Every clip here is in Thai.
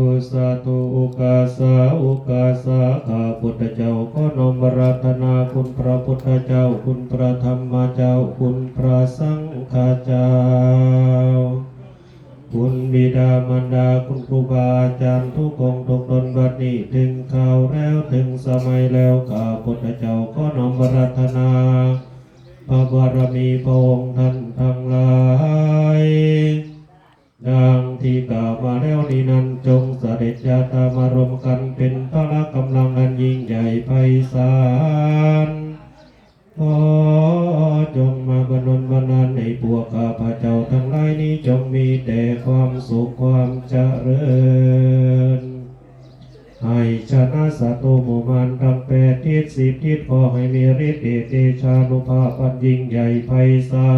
ตุสาธุอุกาสาอุกาสาข้าพุทธเจ้าขอนอมรัตนาคุณพระพุทธเจ้า คุณพระธรรมเจ้า คุณพระสังฆเจ้า คุณบิดามารดาคุณครูบาอาจารย์ทุกองค์ทุกตนบัดนี้ถึงข่าวแล้วถึงสมัยแล้วข้าพุทธเจ้าขอนอมรัตนาพระบารมีพระองค์ท่านทั้งหลาย ดังที่กล่าวมาแล้วนี้นั้นจงเสด็จญาตามารวมกันเป็นพละกำลังอันยิ่งใหญ่ไพศาลขอจงมาบรรนบันดาลในพวกข้าพระเจ้าทั้งหลายนี้จงมีแต่ความสุขความเจริญ ให้ชนะสัตว์หมู่มานทั้งแปดทิศสิบทิศขอให้มีฤทธิ์เดชเดชานุภาพอันยิ่งใหญ่ไพศา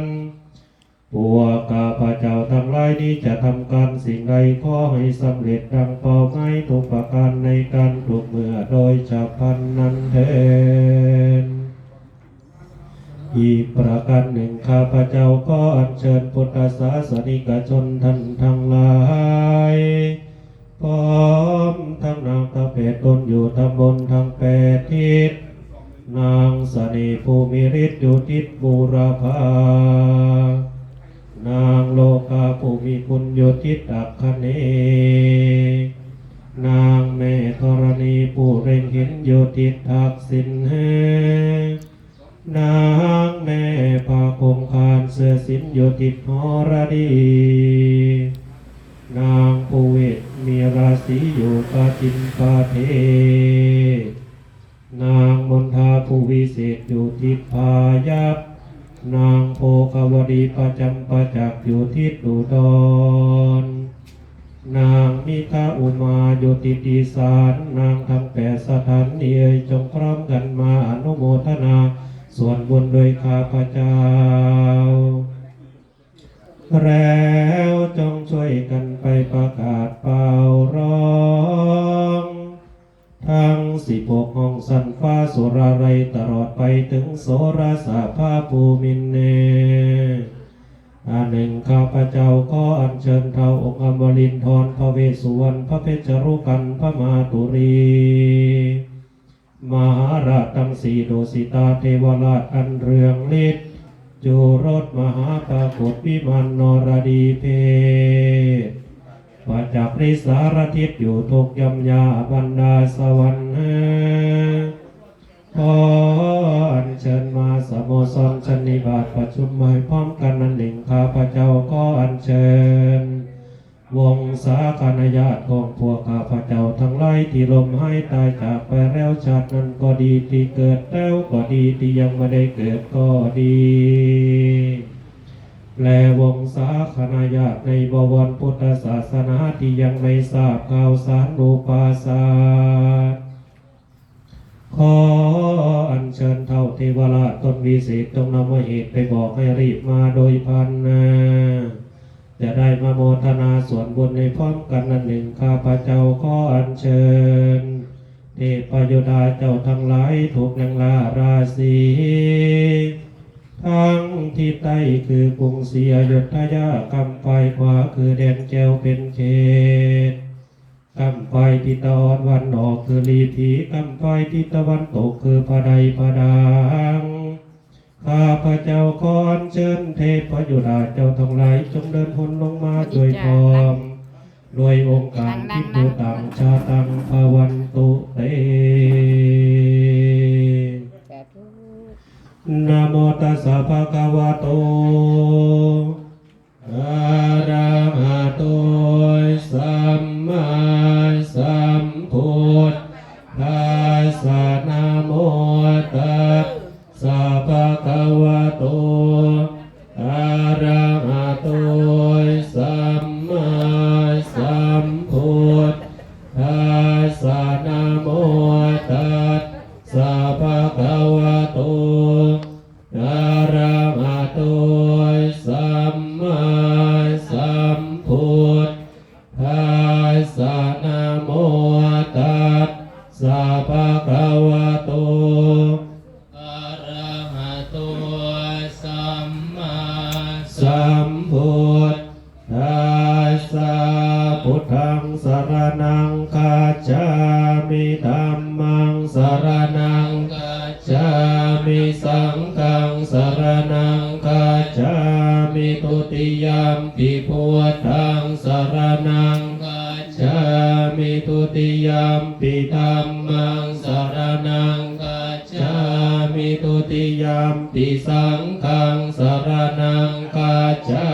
ล พวกข้าพระเจ้าทั้งหลายนี้จะทำการสิ่งใดขอให้สำเร็จดังเป้าหมายทุกประการในการทุกเมื่อโดยฉับพลันนั้นเถิดอีกประการหนึ่งข้าพระเจ้าก็อัญเชิญพุทธศาสนิกชนท่านทั้งหลายพร้อมทั้งนางตะเปตตนอยู่ตำบลทางแปดทิศนางสนีภูมิฤทธิ์อยู่ทิศบูรพา นางโลกาภูมิคุณโยทิตักคเนนางแม่ธรณีผู้เร่งเห็นโยทิตทักสินเฮนางแม่พาคงคานเสือสินโยทิหอรดี นางภูเวศมีราศีอยู่ปาจินปาเท นางมนทาผู้วิเศษอยู่ทิพายัพ นางโพกวดีประจำประจักษ์อยู่ทิศอุดรนนางมิตาอุมาอยู่ติดีสานนางทั้งแปดสถานนี้เอ่ยจงพร้อมกันมาอนุโมทนา ส่วนบุญโดยข้าพเจ้า แล้วจงช่วยกันไปประกาศเป่าร้อง ทั้งสิบหกห้องสัน ฟ้าสุราไรตลอดไปถึงโสราสาภาภูมินเนอันหนึ่งข้าพเจ้าก็อัญเชิญเท้าองค์อมรินทร์พระเวสสุวรรณพระเพชรรุกันพระมาตุรี มหาราชทั้งสี่โดสิตาเทวราชอันเรืองฤทธิ์จูรถมหาปรากฏวิมานนรดีเพศว่าจากริสารทิศอยู่ทุกยำยาบรรดาสวรรค์ ขออัญเชิญมาสโมสรชนิบาตประชุมใหม่พร้อมกันนั้นหนึ่งข้าพระเจ้าก็อัญเชิญ วงสาคณญาติของพวกข้าพระเจ้าทั้งหลายที่ลมให้ตายจากไปแล้วชาตินั้นก็ดีที่เกิดแล้วก็ดีที่ยังไม่ได้เกิดก็ดีแปลวงศาคณาญาติในบวรพุทธศาสนาที่ยังไม่ทราบข่าวสารอุปาสาส ขออัญเชิญเท่าเทวราชตนวิเศษจงนำมาเหตุไปบอกให้รีบมาโดยพันนาจะได้มาโมทนาส่วนบุญในพร้อมกันนั้นหนึ่งข้าพระเจ้าขออัญเชิญเทพยดาเจ้าทั้งหลายถูกนางลาราศีทั้งที่ใต้คือกรุงศรีอยุธยากำไฟขวาคือแดนแก้วเป็นเขต กำไฟที่ตะวันวันออกคือลีผีกำไฟที่ตะวันตกคือพระใดพระดังข้าพระเจ้าขออัญเชิญเทพยดาเจ้าทั้งหลายจงเดินหนลงมาด้วยพร้อมด้วยองค์การที่ผู้ต่างชาตังภวันตุเตนะโมตัสสะภะคะวะโตอะระหะโตสัมมา สัมพุทธัสสะนะโมตัสสะภะคะวะโตอะระ มพุทธัสสะพุทธังสรนังคาจามิธัมมังสรนังกัจามิสังฆังสรนังคาจามิตุติยามปิพุทธังสรนังกัจามิตุติยามปิธัมมัง ติยามปิสังฆังสารนังคาจา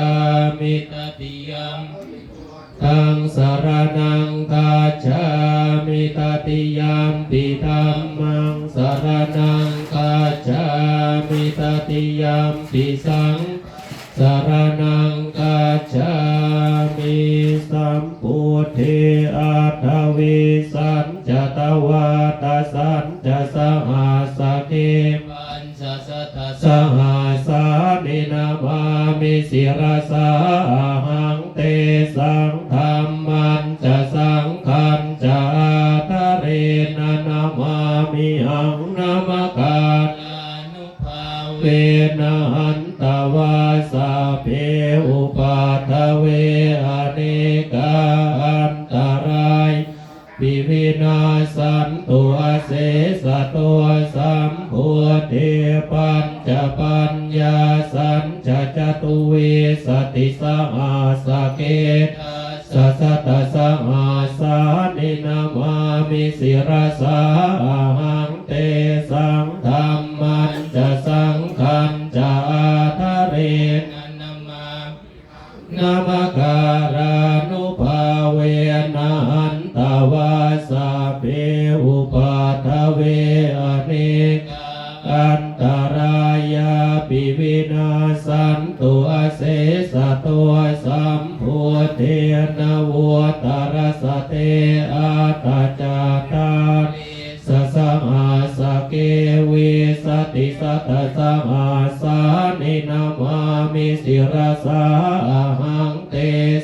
มิตติยัมทังสารนังคาจามิตติยามปิธัมมังสรนังคาจามิตติยามปิสังสารนังคาจามิสัมพุทเทอัตวิสัญจตวาตสัญจสหัสเกปัญจ สัทธะสหัสานินามามิสิรสาหังเตสังธรรมันจะสังขันจะทะเรนนามามิหังนามกาลานุภาเวเวนะหันตวาสาเพอุปาทเว นาสันตัวเสสตัวสัมพุทเทปัญจะปัญญาสัญจะจตุเวสติสหัสเกตสัสตสหัสานินามามิสิรสาหัง สัตสหัสานินามามิสิรสาหังเต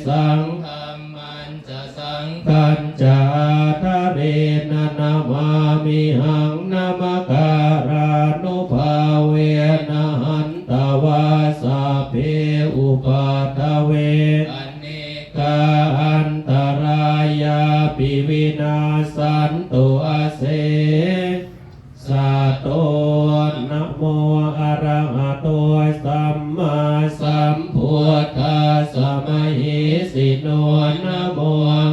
สังธรรมันจะสังกัญจาทะเรนะนามามิหังนามการานุภาเวนะหันตวาสาเพอุปาทเวอันเนกาอันตรายาปิวินาสันตุอาเสสะโต นะโมอะระหะโตสัมมาสัมพุทธัสสะมะหิสิโนนะโม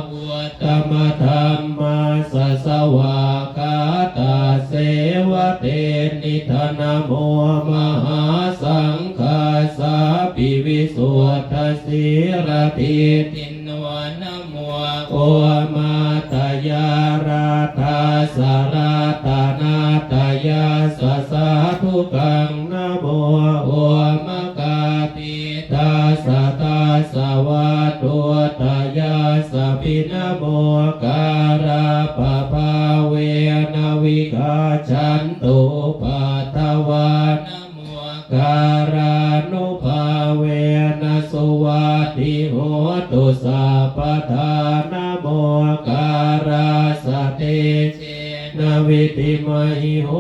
บัวธรรมธรรมาสสวาคาตาเสวะเตนิธนะโมมหาสังฆาสาปิวิสุทธสีรติตินนวนะโมโอมาตยาราธาสาราตานาตยาส สาธุกังนะโมโอมกาติตาสตาสวะตัวตายาสพินะโมการาปะภาเวนะวิกาชันตุปัตวานะโมการานุภาเวนะสุวัติโหตุสัพพทานะโมการาสเตเจนวิติมหิโห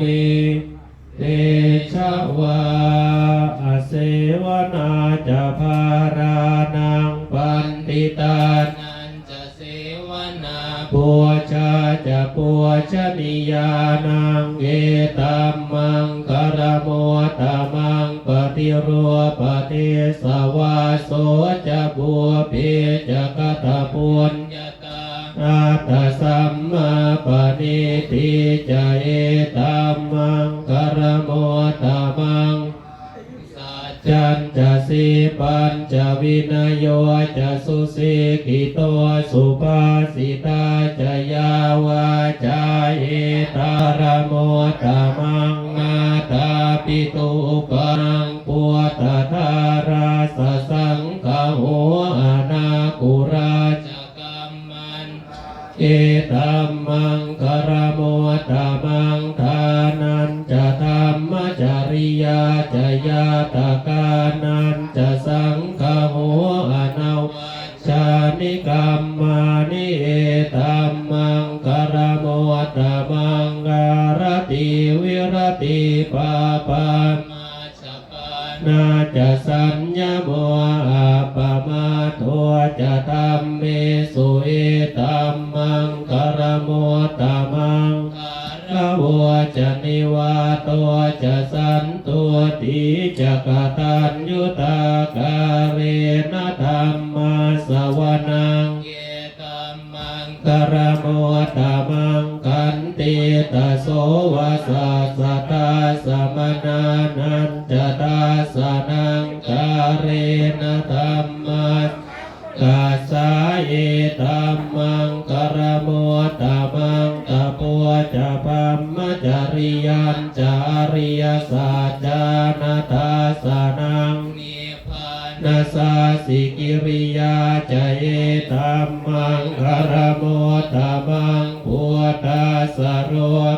มิ เตชะวาอเสวนาจะภารานังปันติตานันจะเสวนาปัวชาจะปัวชนิยานังเอตัมมังคารโมตามังปฏิรัวปฏิสวาโสจะบัวเพจะกตะปุญยตา อาตสัมมาปณิทิจเอตัมมังคารโมตามังสัจจันจะสีปัญจวินโยจะสุสีกิโตสุภาสิตาจะยาวาจาเอตารโมตามังมาตาปิตุปังปัวตทาราสสังฆหัวอนาคุราชจะ เอตัมมังคารโมตามังทานันจะธรรมจริยาจะยาตากานันจะสังฆโหอนาวชานิกรรมานิเอตัมมังคารโมตามังการติวิรติปาปามาชปาน นาจะสัญญาโมอาปมาทตัวจะธรรมเมสุเอตัมมังกรโมตตมังพรวจะนิวาตัวจะสันตัวตีจะกตัญยุตากาเรนธรรมาสวนัง มังกรโมตมังกันติตโสวาสาสตาสมนานันจตาสนังกาเรนธรรมากาสาเอตัมมังกรโมตมังตะปัวจะพัมมจริยันจาริยสัจจานาทาสนังนิ นาสาสิกิริยาจเอตัมมังคารโมตมังพุทธาสโร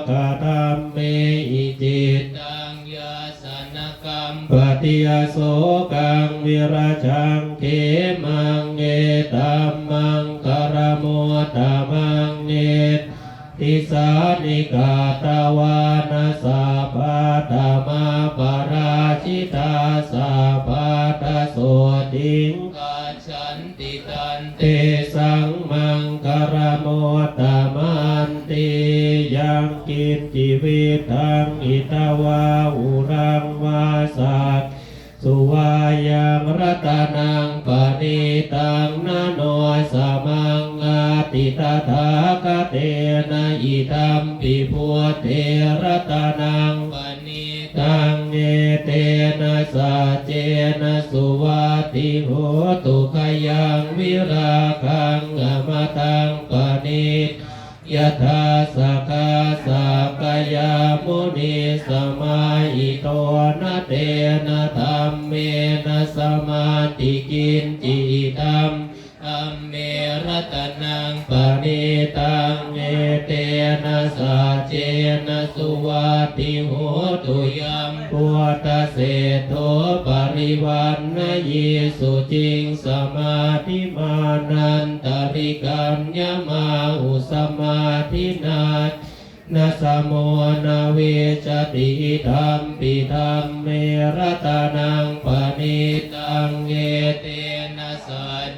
กธรรมเมอิจิตังยาสนกรรมปฏิยโสกังวิราชังเขมังเอตัมมังคารโมตมังเนต สานิกาตวานาสาปาตมาปาราชิตาสาปาตโสติงกาฉันติตันเตสังมังคารโมตมันติยังกินจีวิตังอิตาวาอุรังวาสักสุวายังรัตนังปณิตังนโนสมัง ติตถาคเตนะอิตัมปิพุทเทรัตนังปณิตังเอเตนะสัจเจนะสุวัติโหตุขยังวิราคังอมตังปณิยถาสกาสกยามุนีสมาอิโตนะเตนะธรรมเมนะสมาติกินจิตัม อมเมรตนังปณิตังเอเตนะสัจเจนะสุวัติโหตุยัมพุทธเศโธปริวันนะเยสุจิงสมาธิมานันตริกัญญมาอุสมาธินานาสโมนาเวจติธรรมปิธรรมเมรตนังปณิตังเอเต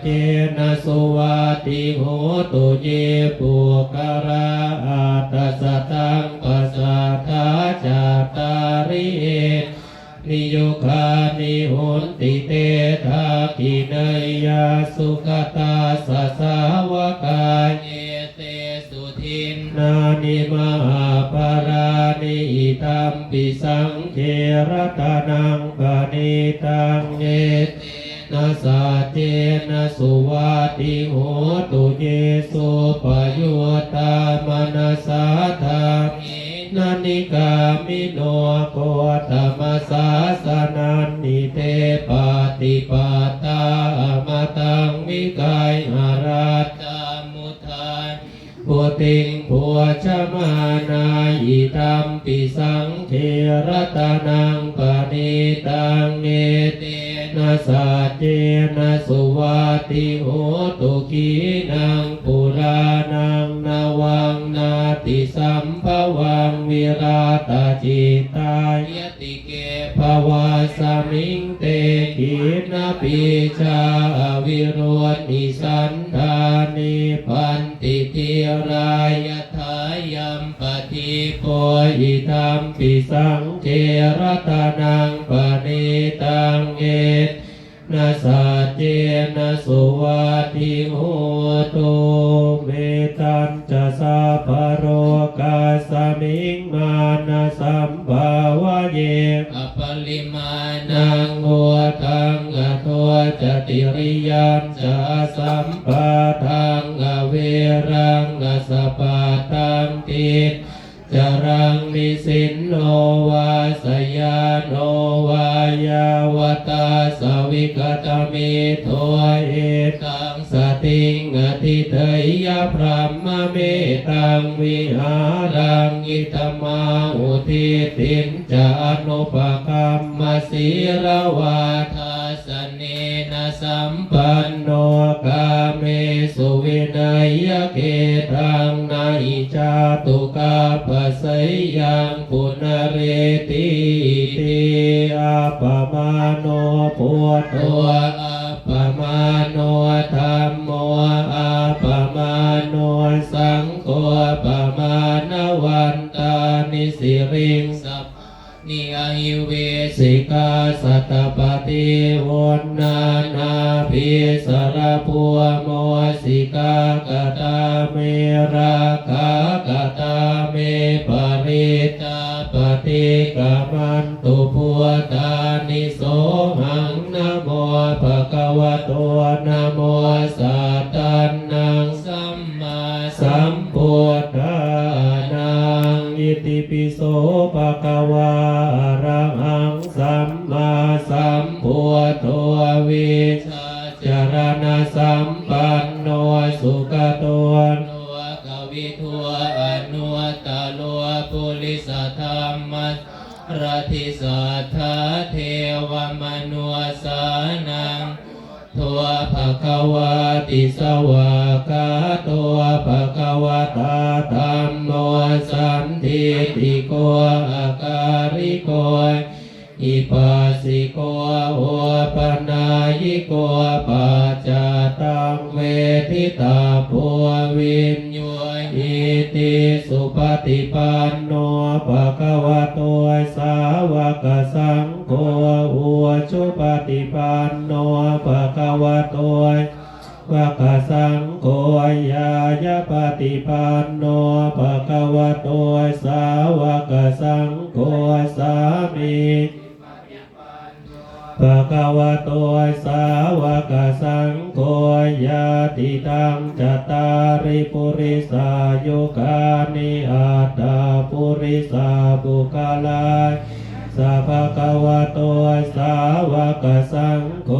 จเจนะสุวัติโหตุเยปุกราอาตสตังปัสสะทาจาตาริเอนิโยคานิโหนติเตทากิเนยยาสุขตาสสาวกายเยเตสุทินนานิมหาปารานิอิตัมปิสังเทรตนังปณิตังเอเตนาสาเจนะสุวัติโหตุเยสุปโยตามนาสาธาเมนานิกามิโนโกตมสาสนันนิเตปาติปาตาอมตังวิกายอาราตตามุทานพุติงผัวชมานาอิตัมปิสังเทรตนังปณิตังเนเต นาสาเจนะสุวัติโหตุกีนังปุรานังนาวัง มภวังวิราตจิตายติเกภวาสมิงเตกินปิชาวิโรนิสันธานิพันติทิรายทายัมปฏิโพอิธัมปิสังเทรตนังปณิตังเอ นะสัจเจนะสุวัติโหตุเมตัญจะสัพพะโรกาสมิงมานะสัมภาวะเยอปริมาณังงวัวทังอทัวจติริยันจะสัมปะทังอเวรังอสปะทังติ จารังนิสินโนวาสยาโนวายาวตาสวิกตมิโทเอตังสติงอธิเทยพรหมเมตังวิหารังอิตมาอุทิตินจะอนุปกัมมสีรวาทาสเนนะสัมปันโนกาเมสุวินัยเกตัง จาตุกาปสยยังปุณเรติติอาปมาโนปุตโตตัวอาปมาโนธรรมโมอัปปมาโนสังโฆปมาณวันตานิสิริงส นิอหิเวสิสิกาสัตปฏิวันนานาภิสรพัวโมสิกากตาเมราคากตาเมปริตาปฏิกามันตุพัวตานิโสหังนโมภะคะวะโตนะโมสัตตันนังสัมมาสัม ปิโสภะคะวะอะระหังสัมมาสัมพุทโธวิชาจารณสัมปันโนสุขตนโนกวิทัวอนุตตโลปุริสธรรมรทิสัทธเทวมนุสานัง ภะคะวะติสวะกาตัวภะคะวะตาธัมโมสันทิติโกอาการิโกอิปัสสิโกโอปนายิโกปัจจตังเวทิตาภูวิน ติสุปฏิปันโนภะคะวะโตสาวกสังโฆอุชุปฏิปันโนภะคะวะโตวะกสังโฆยายปฏิปันโนภะคะวะโตสาวกสังโฆสามี ภะคะวะโตสาวกสังโฆยาติตังจตาริปุริสายุกานิอัตตาปุริสาบุคลาสัพพะคะวะโตสาวกสังโฆ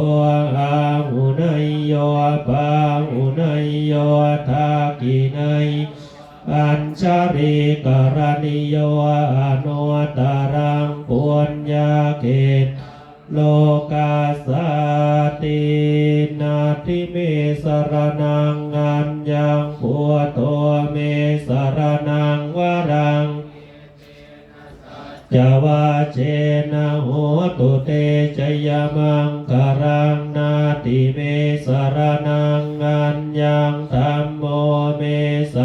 อาหุนยโยปาหุนยโยทากินยอัญชาริกรณิโยอนุตตรังปุญญาเกต โลกาสตินาทิเมสรนังอัญญังปัวโตเมสรนังวรังจาวาเจนะโหตุเตชยมังคารังนาติเมสรนังอัญญังธรรมโมเมส